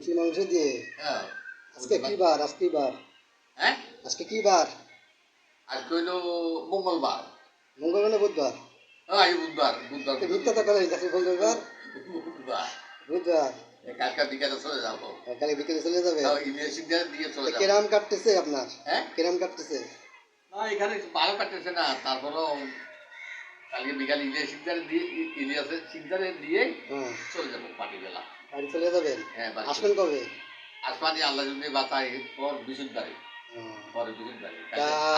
মুরগি মাংস দিয়ে আজকে কি বার আজকে বার? হ্যাঁ? আজকে কি বার? আজকে হইল মঙ্গলবার। মঙ্গলবার না বুধবার হ্যাঁ বুধবার বুধবার। তো মিথ্যা তো করে আজকে মঙ্গলবার? বুধবার। বুধবার? কালকে বিকালে চলে যাব। কালকে বিকেলে চলে যাবে? দিয়ে চলে যাব। কেরাম কাটতেছে আপনার? হ্যাঁ? কেরাম কাটতেছে? না এখানে ভালো কাটতেছে না তারপরও কালকে বিকাল ইলিয়াস সিকদারে দিয়ে ইলিয়াসের সিকদারে দিয়ে চলে যাব পার্টি বেলা। বাড়ি চলে যাবেন? হ্যাঁ আসবেন কবে? আল্লাহ যদি পর বিশুদ্ধারে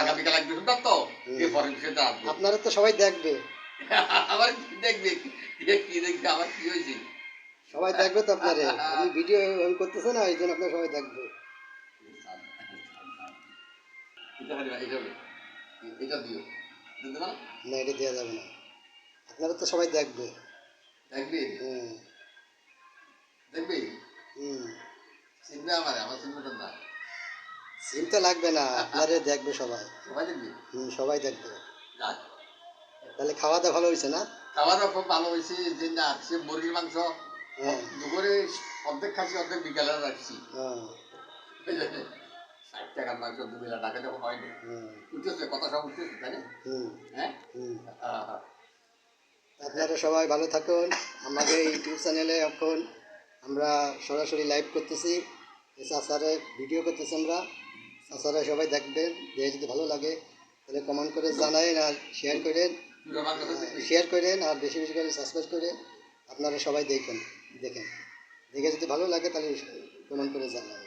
আগামীকাল এক বিশুদ্ধার তো আপনারা তো সবাই দেখবে। আবার দেখবে? কে কি দেখবে? আমার কি হয়েছে? সবাই দেখবে তো আপনারে। আপনি ভিডিও অন করতেছে না এই জন্য আপনার সবাই দেখবে। এটা দিও। না? এটা দেওয়া যাবে না। আপনারা তো সবাই দেখবে। দেখবি? হুম। দেখবি? হুম। চিনবে আমার আমার চিনবে না। সিম তো লাগবে না আপনারে দেখবে সবাই। সবাই দেখবি? হুম সবাই দেখবে। তাহলে খাওয়া দাওয়া ভালো হয়েছে না? খাওয়া দাওয়া খুব ভালো হয়েছে যে না সে মুরগির মাংস। হ্যাঁ। দুপুরে অর্ধেক খাচ্ছি অর্ধেক বিকালে রাখছি। হ্যাঁ। ষাট টাকার মাংস দু বেলা টাকা যখন হয়নি। উঠতেছে কথা সব উঠতেছে তাই না? হ্যাঁ? আপনারা সবাই ভালো থাকুন আমাদের ইউটিউব চ্যানেলে এখন আমরা সরাসরি লাইভ করতেছি। চাষারে ভিডিও করতেছি আমরা। চাষারা সবাই দেখবেন দেখে যদি ভালো লাগে তাহলে কমেন্ট করে জানাবেন আর শেয়ার করেন। শেয়ার করেন আর বেশি বেশি করে সাবস্ক্রাইব করে আপনারা সবাই দেখেন দেখেন। দেখে যদি ভালো লাগে তাহলে কমেন্ট করে জানাবেন।